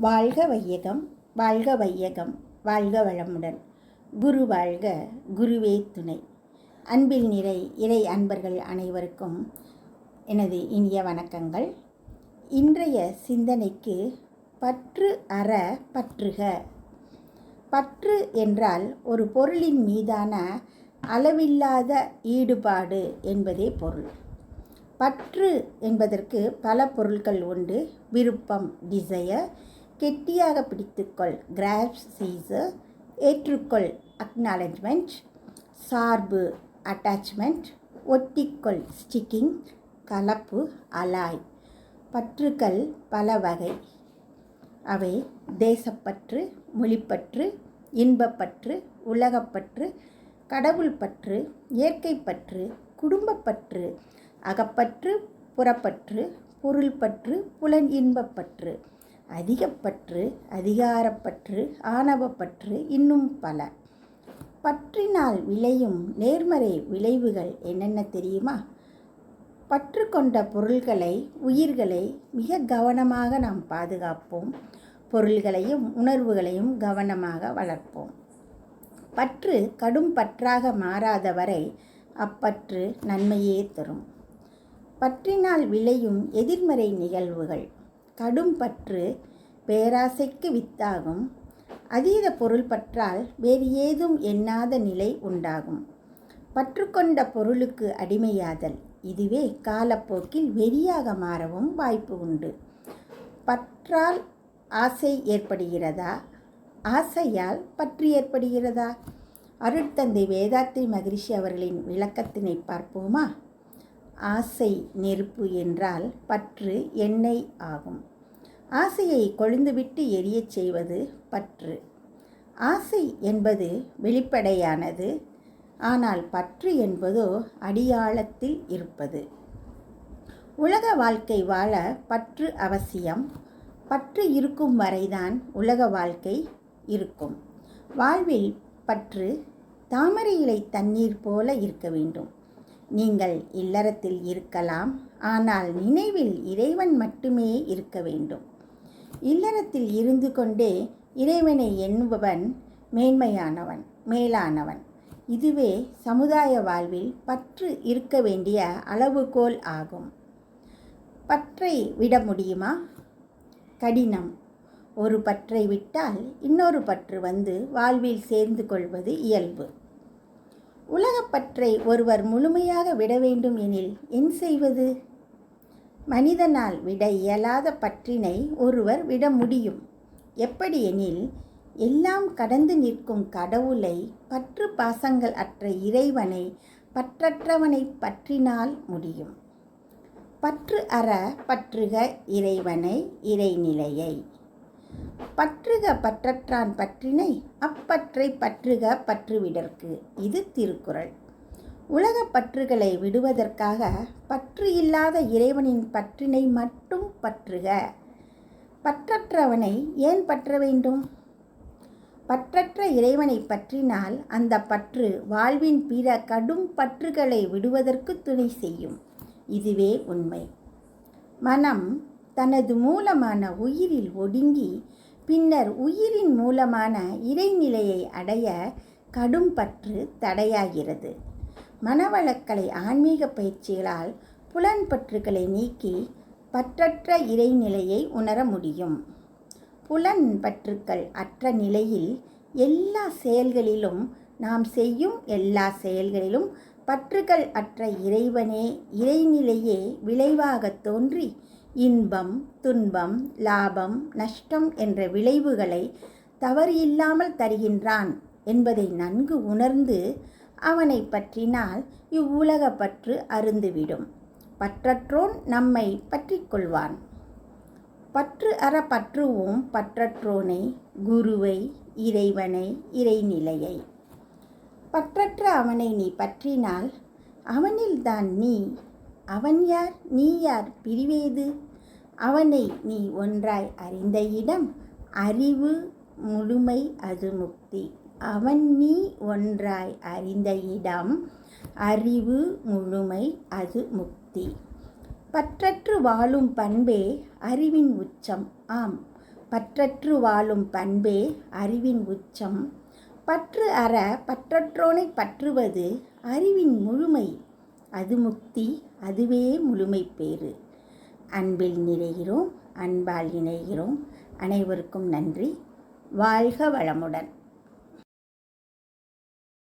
வாழ்க வையகம் வாழ்க வையகம் வாழ்க வளமுடன். குரு வாழ்க குருவே துணை. அன்பில் நிறை இறை அன்பர்கள் அனைவருக்கும் எனது இனிய வணக்கங்கள். இன்றைய சிந்தனைக்கு பற்று அற பற்றுக. பற்று என்றால் ஒரு பொருளின் மீதான அளவில்லாத ஈடுபாடு என்பதே பொருள். பற்று என்பதற்கு பல பொருட்கள் உண்டு. விருப்பம் டிசையர் கெட்டியாக பிடித்துக்கொள். கிராப்ஸ் சீசர் ஏற்றுக்கொள். அக்னாலஜ்மெண்ட் சார்பு அட்டாச்மெண்ட் ஒட்டிக்கொள். ஸ்டிக்கிங் கலப்பு அலாய் பற்றுக்கள் பல வகை. அவை தேசப்பற்று மொழிப்பற்று இன்பப்பற்று உலகப்பற்று கடவுள் பற்று இயற்கை பற்று குடும்பப்பற்று அகப்பற்று புறப்பற்று பொருள்பற்று புலன் இன்பப்பற்று. அதிகப்பற்று அதிகாரப்பற்று ஆணவப்பற்று இன்னும் பல. பற்றினால் விளையும் நேர்மறை விளைவுகள் என்னென்ன தெரியுமா? பற்று கொண்ட பொருள்களை உயிர்களை மிக கவனமாக நாம் பாதுகாப்போம். பொருள்களையும் உணர்வுகளையும் கவனமாக வளர்ப்போம். பற்று கடும் பற்றாக மாறாத வரை அப்பற்று நன்மையே தரும். பற்றினால் விளையும் எதிர்மறை நிகழ்வுகள். கடும் பற்று பேராசைக்கு வித்தாகும். அதீத பொருள் பற்றால் வேறு ஏதும் எண்ணாத நிலை உண்டாகும். பற்றுக்கொண்ட பொருளுக்கு அடிமையாதல் இதுவே காலப்போக்கில் வெறியாக மாறவும் வாய்ப்பு உண்டு. பற்றால் ஆசை ஏற்படுகிறதா? ஆசையால் பற்று ஏற்படுகிறதா? அருட்தந்தை வேதாத்ரி மகிழ்ச்சி அவர்களின் விளக்கத்தினை பார்ப்போமா? ஆசை நெருப்பு என்றால் பற்று எண்ணெய் ஆகும். ஆசையை கொழுந்துவிட்டு எரியச் செய்வது பற்று. ஆசை என்பது வெளிப்படையானது ஆனால் பற்று என்பதோ அடியாழத்தில் இருப்பது. உலக வாழ்க்கை வாழ பற்று அவசியம். பற்று இருக்கும் வரைதான் உலக வாழ்க்கை இருக்கும். வாழ்வில் பற்று தாமரை இலை தண்ணீர் போல இருக்க வேண்டும். நீங்கள் இல்லறத்தில் இருக்கலாம் ஆனால் நினைவில் இறைவன் மட்டுமே இருக்க வேண்டும். இல்லறத்தில் இருந்து கொண்டே இறைவனை எண்ணுபவன் மேன்மையானவன் மேலானவன். இதுவே சமுதாய வாழ்வில் பற்று இருக்க வேண்டிய அளவுகோல் ஆகும். பற்றை விட முடியுமா? கடினம். ஒரு பற்றை விட்டால் இன்னொரு பற்று வந்து வாழ்வில் சேர்ந்து கொள்வது இயல்பு. உலகப்பற்றை ஒருவர் முழுமையாக விட வேண்டும் எனில் என் செய்வது? மனிதனால் விட இயலாத பற்றினை ஒருவர் விட முடியும். எப்படி எனில் எல்லாம் கடந்து நிற்கும் கடவுளை பற்று பாசங்கள் அற்ற இறைவனை பற்றற்றவனை பற்றினால் முடியும். பற்று அற பற்றுக இறைவனை இறைநிலையை. பற்றுக பற்றற்றான் பற்றினை அப்பற்றை பற்றுக பற்றுவிடற்கு. இது திருக்குறள். உலக பற்றுகளை விடுவதற்காக பற்று இல்லாத இறைவனின் பற்றினை மட்டும் பற்றுக. பற்றற்றவனை ஏன் பற்ற வேண்டும்? பற்றற்ற இறைவனை பற்றினால் அந்த பற்று வாழ்வின் பிற கடும் பற்றுகளை விடுவதற்கு துணை செய்யும். இதுவே உண்மை. மனம் தனது மூலமான உயிரில் ஒடுங்கி பின்னர் உயிரின் மூலமான இறைநிலையை அடைய கடும் பற்று தடையாகிறது. மனவளக்கலை ஆன்மீக பயிற்சிகளால் புலன்பற்றுகளை நீக்கி பற்றற்ற இறைநிலையை உணர முடியும். புலன் பற்றுக்கள் அற்ற நிலையில் எல்லா செயல்களிலும் நாம் செய்யும் எல்லா செயல்களிலும் பற்றுகள் அற்ற இறைவனே இறைநிலையே விளைவாக தோன்றி இன்பம் துன்பம் லாபம் நஷ்டம் என்ற விளைவுகளை தவறு இல்லாமல் தருகின்றான் என்பதை நன்கு உணர்ந்து அவனை பற்றினால் இவ்வுலக பற்று அருந்துவிடும். பற்றற்றோன் நம்மை பற்றி கொள்வான். பற்று அற பற்றுவோம் பற்றற்றோனை குருவை இறைவனை இறைநிலையை. பற்றற்ற அவனை நீ பற்றினால் அவனில்தான் நீ அவன் யார் நீ யார் பிரிவேது? அவனை நீ ஒன்றாய் அறிந்த இடம் அறிவு முழுமை அது முக்தி. அவன் நீ ஒன்றாய் அறிந்த இடம் அறிவு முழுமை அது முக்தி. பற்றற்று வாழும் பண்பே அறிவின் உச்சம். ஆம் பற்றற்று வாழும் பண்பே அறிவின் உச்சம். பற்று அற பற்றற்றோனை பற்றுவது அறிவின் முழுமை அது முக்தி அதுவே முழுமை பேறு. அன்பில் நிறைகிறோம் அன்பால் இணைகிறோம். அனைவருக்கும் நன்றி. வாழ்க வளமுடன்.